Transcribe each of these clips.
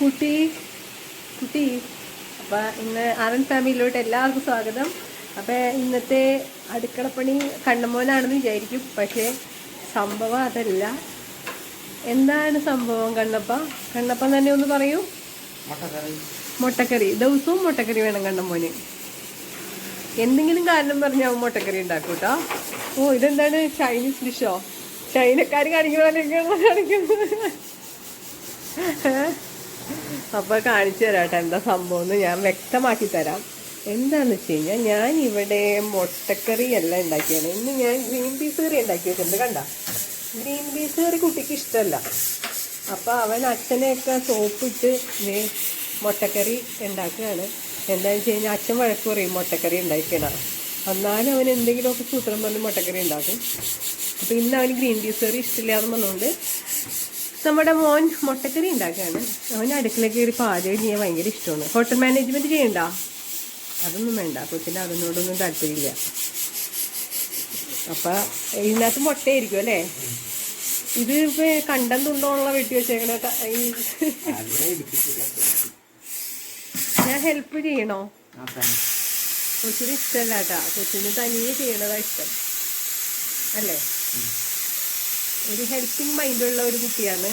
കുട്ടി കുട്ടി അപ്പം ഇന്ന് ആറൻ ഫാമിലിയിലോട്ട് എല്ലാവർക്കും സ്വാഗതം. അപ്പം ഇന്നത്തെ അടുക്കളപ്പണി കണ്ണമോനാണെന്ന് വിചാരിക്കും പക്ഷേ സംഭവം അതല്ല. എന്താണ് സംഭവം കണ്ണപ്പ? കണ്ണപ്പ തന്നെ ഒന്ന് പറയൂ. മുട്ടക്കറി. ദിവസവും മുട്ടക്കറി വേണം കണ്ണമോന്. എന്തെങ്കിലും കാരണം പറഞ്ഞാൽ മുട്ടക്കറി ഉണ്ടാക്കും കേട്ടോ ഓ ഇതെന്താണ്? ചൈനീസ് ഡിഷോ? ചൈനക്കാർ കാണിക്കുന്ന പോലെയൊക്കെയാണോ കാണിക്കുന്നത്? അപ്പൊ കാണിച്ചു തരാം കേട്ടോ എന്താ സംഭവം എന്ന് ഞാൻ വ്യക്തമാക്കി തരാം. എന്താന്ന് വെച്ച് കഴിഞ്ഞാൽ ഞാൻ ഇവിടെ മുട്ടക്കറി അല്ല ഉണ്ടാക്കിയാണ്. ഇന്ന് ഞാൻ ഗ്രീൻ പീസ് കറി ഉണ്ടാക്കി വെച്ചിട്ടുണ്ട് കണ്ട? ഗ്രീൻ പീസ് കറി കുട്ടിക്ക് ഇഷ്ടമല്ല. അപ്പോൾ അവൻ അച്ഛനെയൊക്കെ സോപ്പിട്ട് മുട്ടക്കറി ഉണ്ടാക്കുകയാണ്. എന്താണെന്ന് വെച്ച് കഴിഞ്ഞാൽ അച്ഛൻ വഴക്ക് പറയും മുട്ടക്കറി ഉണ്ടാക്കിയതാണ് എന്നാലും അവൻ എന്തെങ്കിലുമൊക്കെ സൂത്രം പറഞ്ഞ് മുട്ടക്കറി ഉണ്ടാക്കും. അപ്പോൾ ഇന്ന് അവന് ഗ്രീൻ പീസ് കറി ഇഷ്ടമില്ല എന്ന് പറഞ്ഞുകൊണ്ട് നമ്മുടെ മോൻ മുട്ടക്കറി ഉണ്ടാക്കുകയാണ്. അവൻ അടുക്കള കയറി പാചകം ചെയ്യാൻ ഭയങ്കര ഇഷ്ടമാണ്. ഹോട്ടൽ മാനേജ്മെന്റ് ചെയ്യണ്ട? അതൊന്നും വേണ്ട. കൊച്ചിന് അതിനോടൊന്നും താല്പര്യമില്ല. അപ്പൊ ഇതിനകത്ത് മുട്ടയായിരിക്കും അല്ലേ? ഇത് കണ്ടം തുണ്ടോണുള്ള വെട്ടി വെച്ചേക്കണ ഞാൻ ഹെൽപ്പ് ചെയ്യണോ? കൊച്ചിന് ഇഷ്ടമല്ല കേട്ടാ. കൊച്ചിന് തനിയെ ചെയ്യണതാ ഇഷ്ടം. അല്ലേ? ഒരു ഹെൽപ്പിംഗ് മൈൻഡുള്ള ഒരു കുട്ടിയാണ്.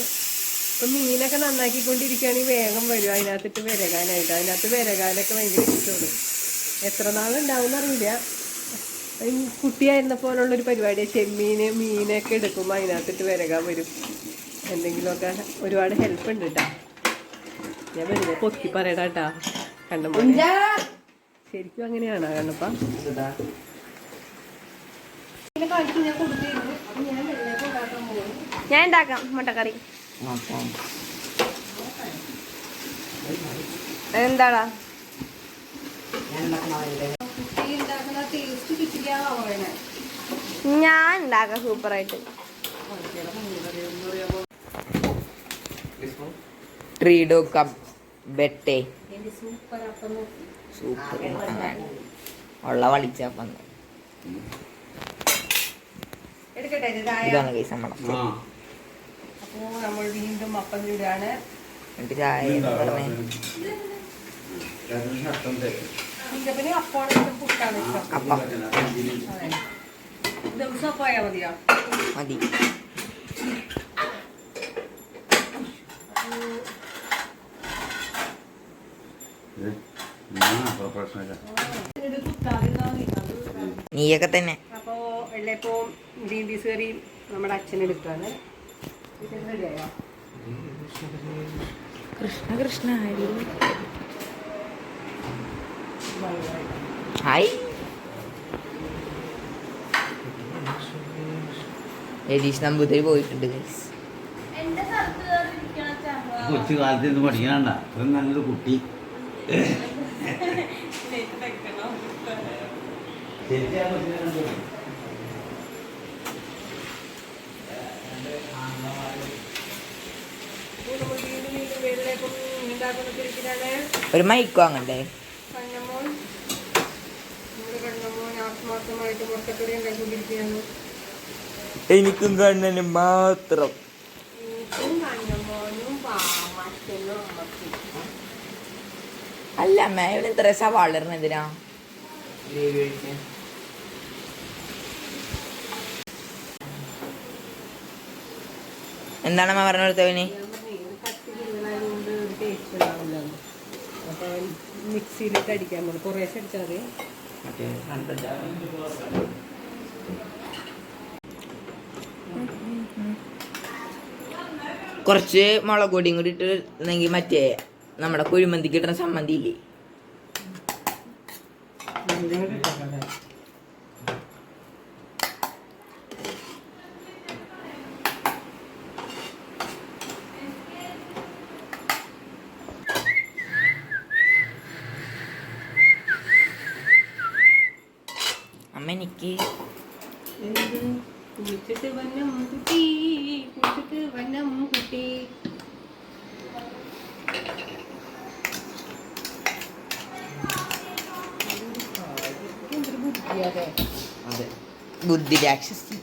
ഇപ്പൊ മീനൊക്കെ നന്നാക്കിക്കൊണ്ടിരിക്കുകയാണെങ്കിൽ വേഗം വരും. അതിനകത്തിട്ട് വിരകാനായിട്ട്. അതിനകത്ത് വിരകാനൊക്കെ ഭയങ്കര ഇഷ്ടമാണ്. എത്ര നാളുണ്ടാവും അറിയില്ല. ഈ കുട്ടിയായിരുന്ന പോലുള്ള ഒരു പരിപാടിയാണ് ചെമ്മീന് മീനൊക്കെ എടുക്കുമ്പോൾ അതിനകത്തിട്ട് വിരകാൻ വരും. എന്തെങ്കിലുമൊക്കെ ഒരുപാട് ഹെൽപ്പ് ഉണ്ട് കേട്ടാ ഞാൻ വെറുതെ പൊക്കി പറയടാ കേട്ടാ. കണ്ണപ്പ ശരിക്കും അങ്ങനെയാണോ കണ്ണപ്പ? കാണിച്ച് ഞാൻ കൊടുത്തിരുന്നു. ഞാൻ ഉണ്ടാക്കാം മുട്ടക്കറി. എന്താടാ ഞാൻ ഉണ്ടാക്കാം സൂപ്പറായിട്ട്. ട്രീഡോ കപ്പ് ബെട്ടെ. സൂപ്പർ. ഉള്ള വളിച്ചപ്പം. ഇതാണ് കൈസ് നമ്മുടെ നമ്മൾ വീണ്ടും അപ്പം ചൂടാണ് എന്നിട്ട് ചായ പറഞ്ഞേ. അപ്പം. ദിവസം പോയാൽ മതിയോ? മതി. നീയൊക്കെ തന്നെ. അപ്പോൾ വെള്ളയപ്പവും ഗ്രീൻ പീസ് കറിയും നമ്മുടെ അച്ഛനെടുക്കുകയാണ് ഇത് റെഡിയായോ കൃഷ്ണ കൃഷ്ണ ഹരി ഹായ്. രതീഷ് നമ്പൂതിരി പോയിട്ടുണ്ട് ഗൈസ് കൊച്ചു കാലത്ത് ഇത് പഠിക്കണണ്ട. അത്രയും നല്ലൊരു കുട്ടി. ശരിക്കും ആ കൊച്ചിനെ കണ്ടോ? അപ്പോൾ നമ്മൾ വീണ്ടും വീണ്ടും വെള്ളയപ്പം ഉണ്ടാക്കുന്ന തിരക്കിലാണ് ഒരു മൈക്ക് വാങ്ങണ്ടേ? എനിക്കും കണ്ണന് മാത്രം. അല്ല അമ്മ ഇവിടെ ഇത്ര സവാള എന്തിനാ? എന്താണ് അമ്മ പറഞ്ഞു കൊടുത്തവന് ഞാൻ പറഞ്ഞേ ഇത് കട്ടി കൂടുതലായതുകൊണ്ട് ഒരു ടേസ്റ്റ് ഉണ്ടാവില്ല അപ്പോൾ മിക്സിയിലിട്ട് അടിക്കാൻ പോകും കുറേശ്ശെ അടിച്ചാൽ മതി. കുറച്ച് മുളക് പൊടിയും കൂടി ഇട്ടിരുന്നെങ്കിൽ മറ്റേ നമ്മുടെ കുഴിമന്തിക്ക് ഇട്ടുന്ന സമ്മന്തി അമ്മ എനിക്ക് എന്ത്? കുളിച്ചിട്ട് വന്നം കുട്ടി കുളിച്ചിട്ട് വന്നം കുട്ടി. എന്തൊരു ബുദ്ധിയാതെ അതെ. ബുദ്ധി രാക്ഷസി.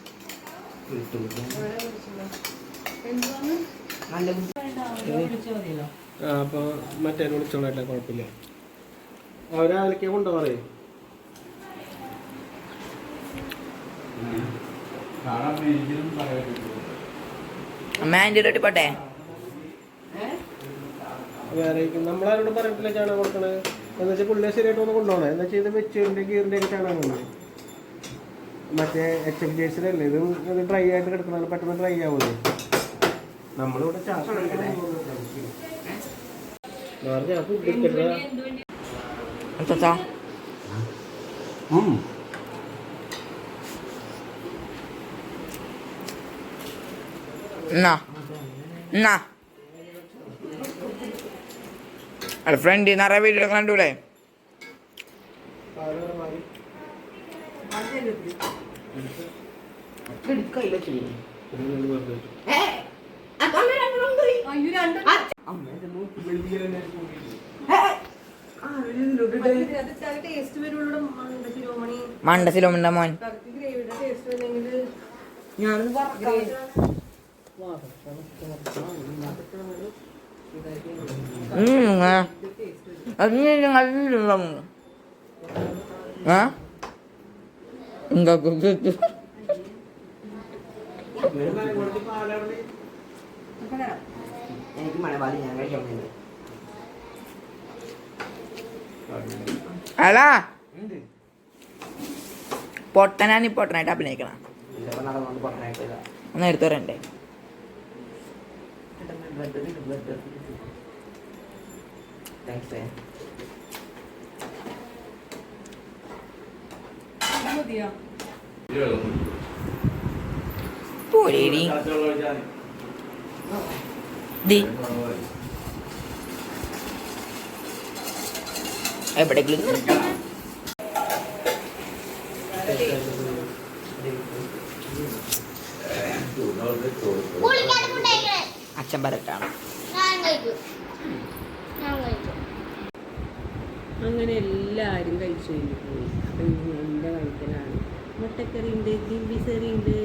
എന്താണ് നല്ല ബുദ്ധി. വേണ്ട വിളിച്ചാൽ അപ്പോൾ മറ്റേ വിളിച്ചോളട്ടെ കുഴപ്പമില്ല. അവരെ അതിലേക്ക് കൊണ്ടുപോകാറേ? അമ്മ ആന്റി റൊട്ടി പോട്ടെ. വേറെ നമ്മളാരോട് പറഞ്ഞിട്ടില്ല ചാണകം കൊടുക്കണത് എന്ന് വെച്ചാൽ പുള്ളിയെ ശരിയായിട്ട് ഒന്ന് കൊണ്ടുപോകണേ. എന്ന് വെച്ചാൽ ഇത് വെച്ചൂരിന്റെ ഗീറിന്റെ ഒക്കെ ചാണകമാണ് മറ്റേ എച്ച് എഫ് ജേഴ്സിലല്ലേ ഇത് ഇത് ഡ്രൈ ആയിട്ട് കിടക്കുന്നത് പെട്ടെന്ന് ഡ്രൈ ആവുമല്ലോ നമ്മളിവിടെ ചാക്ക് എന്നാ എന്നാ അല്ല ഫ്രണ്ട് നിറയെ വീഡിയോ വരുള്ളൂ ശിരോമണി മണ്ടസിലോമിണ്ട മോൻ. ഞാനൊന്ന് പറഞ്ഞു ആ ഉണ്ടാക്കും എനിക്ക് മണവാളി ഞാൻ കഴിക്കാൻ അല്ല പൊട്ടനാണ് ഈ പൊട്ടനായിട്ട് അഭിനയിക്കണം ഒന്ന് എടുത്തു വരണ്ടേ മതിയോ പോരേടി ദി എവിടെയെങ്കിലും നിർത്താം. അച്ഛൻ പരട്ടാണ് അങ്ങനെ എല്ലാവരും കഴിച്ചു കഴിഞ്ഞു പോയി. അപ്പം ഇനി എന്റെ കഴിക്കലാണ് മുട്ടക്കറി ഉണ്ട് ഗ്രീൻ ഉണ്ട്.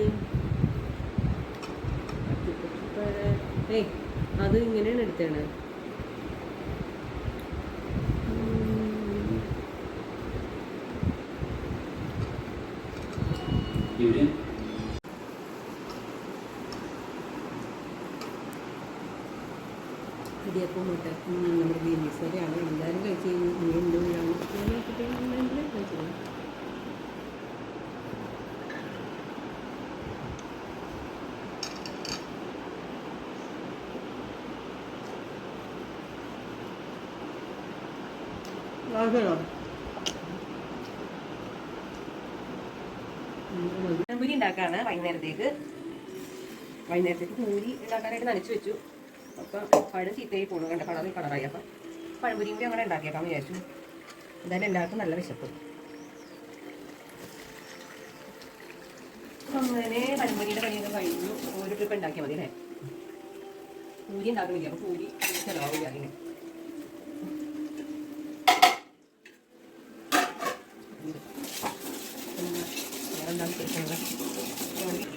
ഏയ് അത് ഇങ്ങനെയാണ് എടുത്തേണത് ഇവിടെ ഇടിയപ്പം ഇട്ട് നമ്മുടെ ഗ്രീൻ പീസ് കറിയാണ് എല്ലാവരും കഴിച്ചു കഴിഞ്ഞു ഇനി എന്ത് വീഴാണ് ഞാൻ നോക്കിയിട്ട് എല്ലാവരും കഴിച്ചു പൂരി ഉണ്ടാക്കാണ് വൈകുന്നേരത്തേക്ക്. വൈകുന്നേരത്തേക്ക് പൂരി ഉണ്ടാക്കാനായിട്ട് നനച്ചു വെച്ചു. അപ്പം പഴം ചീത്തയായി പോണു. കണ്ട? കളറിൽ കളറായി അപ്പം പഴംപൊരിയും അങ്ങനെ ഉണ്ടാക്കിയേക്കാം വിചാരിച്ചു. എന്തായാലും എല്ലാവർക്കും നല്ല വിശപ്പ്. അങ്ങനെ പഴംപൊരിയുടെ പണിയൊക്കെ കഴിഞ്ഞു. ഒരു ട്രിപ്പ് ഉണ്ടാക്കിയാൽ മതി അല്ലേ? പൂരി ഉണ്ടാക്കുന്നില്ല അപ്പോൾ പൂരി ചിലവാകില്ല അതിന്. വേറെന്താണ് വിശേഷങ്ങൾ?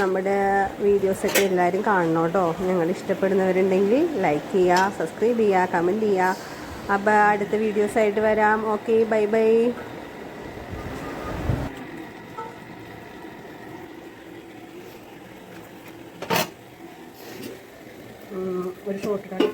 നമ്മുടെ വീഡിയോസൊക്കെ എല്ലാവരും കാണണം കേട്ടോ. ഞങ്ങൾ ഇഷ്ടപ്പെടുന്നവരുണ്ടെങ്കിൽ ലൈക്ക് ചെയ്യുക സബ്സ്ക്രൈബ് ചെയ്യുക കമന്റ് ചെയ്യുക. അപ്പോൾ അടുത്ത വീഡിയോസായിട്ട് വരാം. ഓക്കെ ബൈ ബൈ ഒരു ഷോർട്ട്